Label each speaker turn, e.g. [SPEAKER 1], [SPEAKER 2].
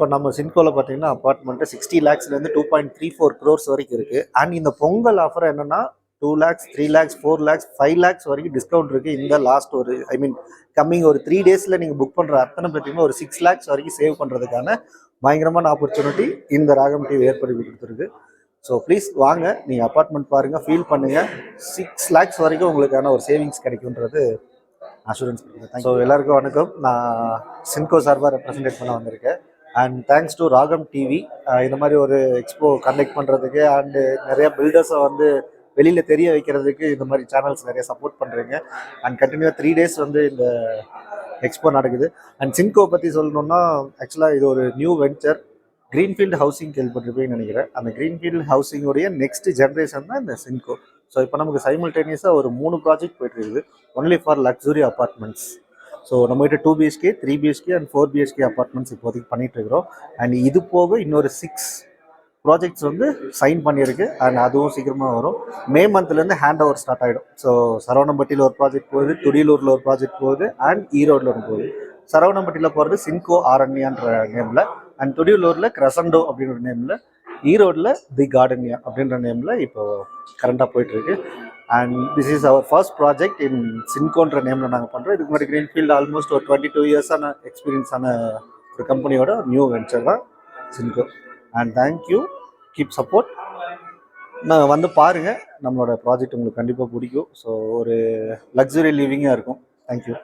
[SPEAKER 1] இப்போ நம்ம சின்கோவில் பார்த்தீங்கன்னா apartment sixty லேக்ஸ்லேருந்து two point three four crores வரைக்கும் இருக்குது அண்ட் இந்த பொங்கல் ஆஃபர் என்னன்னா two lakhs three lakhs four lakhs five lakhs வரைக்கும் டிஸ்கவுண்ட் இருக்குது இந்த லாஸ்ட் ஒரு ஐ மீன் கம்மிங் ஒரு த்ரீ டேஸில் நீங்கள் புக் பண்ணுற அத்தனை பார்த்தீங்கன்னா ஒரு சிக்ஸ் லேக்ஸ் வரைக்கும் சேவ் பண்ணுறதுக்கான பயங்கரமான ஆப்பர்ச்சுனிட்டி இந்த ராகம் டிவி ஏற்படுத்தி கொடுத்துருக்கு. ஸோ ப்ளீஸ் வாங்க நீங்கள் அப்பார்ட்மெண்ட் பாருங்கள் ஃபீல் பண்ணுங்கள் சிக்ஸ் லேக்ஸ் வரைக்கும் உங்களுக்கான ஒரு சேவிங்ஸ் கிடைக்குன்றது அஷூரன்ஸ் கொடுக்குறேன் ஸோ எல்லாருக்கும் வணக்கம். நான் சின்கோ சார்பாக ரெப்ரசன்டேட் பண்ண வந்திருக்கேன். And thanks to Raagam TV இந்த மாதிரி ஒரு எக்ஸ்போ கண்டக்ட் பண்ணுறதுக்கு அண்டு நிறைய பில்டர்ஸை வந்து வெளியில் தெரிய வைக்கிறதுக்கு இந்த மாதிரி சேனல்ஸ் நிறைய சப்போர்ட் பண்ணுறீங்க அண்ட் கண்டினியூவாக த்ரீ டேஸ் வந்து இந்த எக்ஸ்போ நடக்குது. அண்ட் சின்கோ பற்றி சொல்லணும்னா ஆக்சுவலாக இது ஒரு நியூ வெஞ்சர் க்ரீன்ஃபீல்டு ஹவுசிங் கேள்விப்பட்டிருப்பீங்கன்னு நினைக்கிறேன். அந்த க்ரீன்ஃபீல்டு ஹவுசிங்குடைய நெக்ஸ்ட் ஜென்ரேஷன் தான் இந்த சின்கோ ஸோ இப்போ நமக்கு சைமில்டேனியஸாக ஒரு மூணு ப்ராஜெக்ட் போயிட்டு இருக்குது. Only for luxury apartments so நம்மகிட்ட two BHK three BHK and four BHK apartments இப்போதைக்கு பண்ணிட்டு இருக்கிறோம் அண்ட் இது போக இன்னொரு சிக்ஸ் ப்ராஜெக்ட்ஸ் வந்து சைன் பண்ணியிருக்கு. அண்ட் அதுவும் சீக்கிரமாக வரும். மே மந்த்லேருந்து ஹேண்ட் ஓவர் ஸ்டார்ட் ஆகிடும் ஸோ சரவணம்பட்டியில் ஒரு ப்ராஜெக்ட் போகுது துடியலூரில் ஒரு ப்ராஜெக்ட் போகுது அண்ட் ஈரோடில் ஒன்று போகுது. சரவணம்பட்டியில் போகிறது சின்கோ ஆரண்யான்ற நேமில் அண்ட் துடியலூரில் கிரசண்டோ அப்படின்ற நேமில் ஈரோடில் தி கார்டன்யா அப்படின்ற நேமில் இப்போ கரண்டாக போயிட்டுருக்கு. And this is our first project in சின்கோன்ற நேமில் நாங்கள் பண்ணுறோம் இதுக்கு முன்னாடி க்ரீன்ஃபீல்டு ஆல்மோஸ்ட் ஒரு டுவெண்ட்டி டூ இயர்ஸான எக்ஸ்பீரியன்ஸான ஒரு கம்பெனியோட நியூ வெஞ்சர் தான் Sinco and thank you keep support நான் வந்து பாருங்கள் நம்மளோட ப்ராஜெக்ட் உங்களுக்கு கண்டிப்பாக பிடிக்கும். ஸோ ஒரு லக்ஸுரி லிவிங்காக இருக்கும். தேங்க்யூ